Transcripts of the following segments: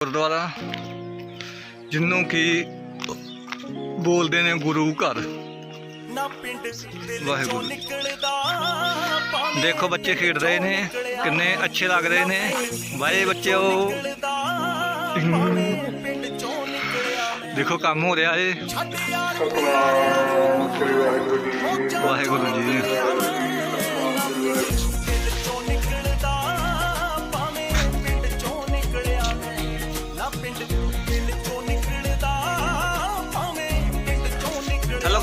ਗੁਰਦੁਆਰਾ ਜਿਹਨੂੰ ਕਿ ਬੋਲਦੇ ਨੇ ਗੁਰੂ ਘਰ। ਨਾ ਪਿੰਡ ਦਿਲ ਵਾਹਿਗੁਰੂ। ਚੋਂ ਨਿਕਲਦਾ ਪਾਣੀ ਦੇਖੋ ਬੱਚੇ ਖੇਡ ਰਹੇ ਨੇ ਕਿੰਨੇ ਅੱਛੇ ਲੱਗ ਰਹੇ ਨੇ। ਬਾਏ ਬੱਚੇ ਉਹ ਨਿਕਲਦਾ ਪਾਣੀ ਪਿੰਡ ਚੋਂ ਨਿਕਲਿਆ ਮੈਂ। ਦੇਖੋ ਕੰਮ ਹੋ ਰਿਹਾ ਏ। ਛੱਡ ਯਾਰ ਸਤਨਾਮ ਸ੍ਰੀ ਵਾਹਿਗੁਰੂ ਜੀ ਵਾਹਿਗੁਰੂ ਜੀ।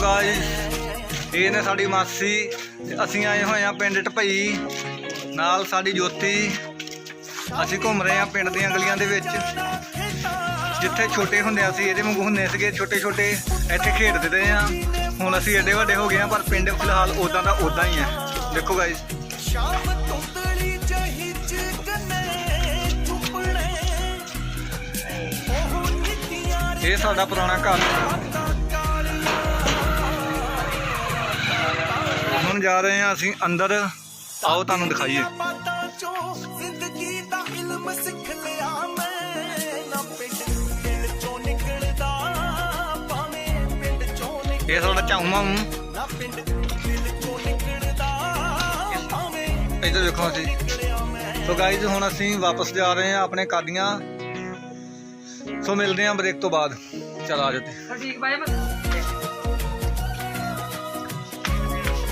ਨਿਕਲਿਆ ਹੈਲੋ ਇਹ ਨੇ ਸਾਡੀ ਮਾਸੀ, ਤੇ ਅਸੀਂ ਆਏ ਹੋਏ ਆ ਪਿੰਡ ਢਪਈ, ਨਾਲ ਸਾਡੀ ਜੋਤੀ। ਅਸੀਂ ਘੁੰਮ ਰਹੇ ਆ ਪਿੰਡ ਦੀਆਂ ਗਲੀਆਂ ਦੇ ਵਿੱਚ। ਜਿੱਥੇ ਛੋਟੇ ਹੁੰਦੇ ਅਸੀਂ, ਇਹਦੇ ਵਾਂਗੂ ਹੁੰਦੇ ਸੀਗੇ ਛੋਟੇ ਛੋਟੇ। ਇੱਥੇ ਖੇਡਦੇ ਰਹੇ ਆ। ਹੁਣ ਅਸੀਂ ਏਡੇ ਵੱਡੇ ਹੋ ਗਏ ਆ ਪਰ ਪਿੰਡ ਫਿਲਹਾਲ ਉਦਾਂ ਦਾ ਉਦਾਂ ਹੀ ਹੈ ਦੇਖੋ ਗਾਇਸ ਸ਼ਾਮ ਤੁੰਦਲੀ ਜਹੀ ਚਗਨੇ ਚੁਪੜੇ ਇਹ ਸਾਡਾ ਪੁਰਾਣਾ ਘਰ। ਹੁਣ ਜਾ ਰਹੇ ਆ ਅਸੀਂ ਅੰਦਰ। ਆਓ ਤੁਹਾਨੂੰ ਦਿਖਾਈਏ। ਜ਼ਿੰਦਗੀ ਦਾ ਇਲਮ ਸਿੱਖ ਲਿਆ ਮੈਂ ਨਾ ਪਿੰਡ ਦਿਲ ਚੋਂ ਨਿਕਲਦਾ ਭਾਵੇਂ ਪਿੰਡ ਚੋਂ ਨਿਕਲ ਇਹ ਸਾਡਾ ਝਾਉਮਾ ਨਾ ਪਿੰਡ ਦਿਲ ਚੋਂ ਨਿਕਲਦਾ ਭਾਵੇਂ ਇੱਧਰ ਦੇਖੋ ਅਸੀਂ ਸੋ ਗਾਈਜ਼ ਹੁਣ ਅਸੀਂ ਵਾਪਸ ਜਾ ਰਹੇ ਹਾਂ ਆਪਣੇ ਕਾਦੀਆਂ। ਸੋ ਮਿਲਦੇ ਹਾਂ ਬ੍ਰੇਕ ਤੋਂ ਬਾਅਦ। ਚਲ ਆ ਜਾਂਦੇ ਠੀਕ ਬਾਈ।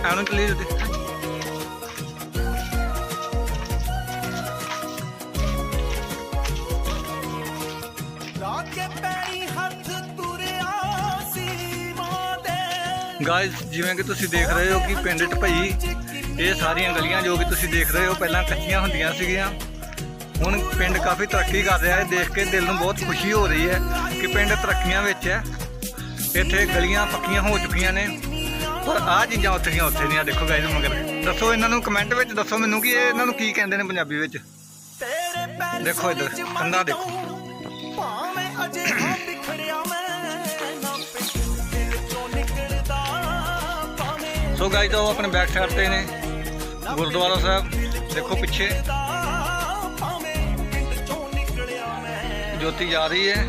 ਮੈਂ ਐਨੂੰ ਚਲੀ ਜਾਂਦੇ ਜਿਵੇਂ ਕਿ ਤੁਸੀਂ ਦੇਖ ਰਹੇ ਹੋ ਕਿ ਪਿੰਡ ਢਪਈ, ਇਹ ਸਾਰੀਆਂ ਗਲੀਆਂ ਜੋ ਕਿ ਤੁਸੀਂ ਦੇਖ ਰਹੇ ਹੋ ਪਹਿਲਾਂ ਕੱਚੀਆਂ ਹੁੰਦੀਆਂ ਸੀਗੀਆਂ। ਹੁਣ ਪਿੰਡ ਕਾਫੀ ਤਰੱਕੀ ਕਰ ਰਿਹਾ ਹੈ, ਦੇਖ ਕੇ ਦਿਲ ਨੂੰ ਬਹੁਤ ਖੁਸ਼ੀ ਹੋ ਰਹੀ ਹੈ ਕਿ ਪਿੰਡ ਤਰੱਕੀਆਂ ਵਿੱਚ ਹੈ। ਇੱਥੇ ਗਲੀਆਂ ਪੱਕੀਆਂ ਹੋ ਚੁੱਕੀਆਂ ਨੇ। ਪਰ ਆਹ ਚੀਜ਼ਾਂ ਉੱਥੇ ਦੀਆਂ ਉੱਥੇ ਦੀਆਂ ਦੇਖੋ ਗਾਈਜ਼ ਮਗਰ ਦੱਸੋ ਇਹਨਾਂ ਨੂੰ ਕਮੈਂਟ ਵਿੱਚ ਦੱਸੋ ਮੈਨੂੰ ਕਿ ਇਹ ਇਹਨਾਂ ਨੂੰ ਕੀ ਕਹਿੰਦੇ ਨੇ ਪੰਜਾਬੀ ਵਿੱਚ? ਦੇਖੋ ਇੱਧਰ, ਕੰਧਾਂ ਦੇਖੋ। ਭਾਵੇਂ ਅਜੇ ਹਾਂ ਬਿਖੜਿਆ ਮੈਂ ਨਾ ਪਿੰਡ ਦਿਲ ਚੋਂ ਨਿਕਲਦਾ ਭਾਵੇਂ ਸੋ ਗਾਈਜ਼ ਉਹ ਆਪਣੇ ਬੈਕ ਸਾਈਡ ਤੇ ਨੇ ਗੁਰਦੁਆਰਾ ਸਾਹਿਬ ਦੇਖੋ ਪਿੱਛੇ। ਜੋਤੀ ਜਾ ਰਹੀ ਹੈ।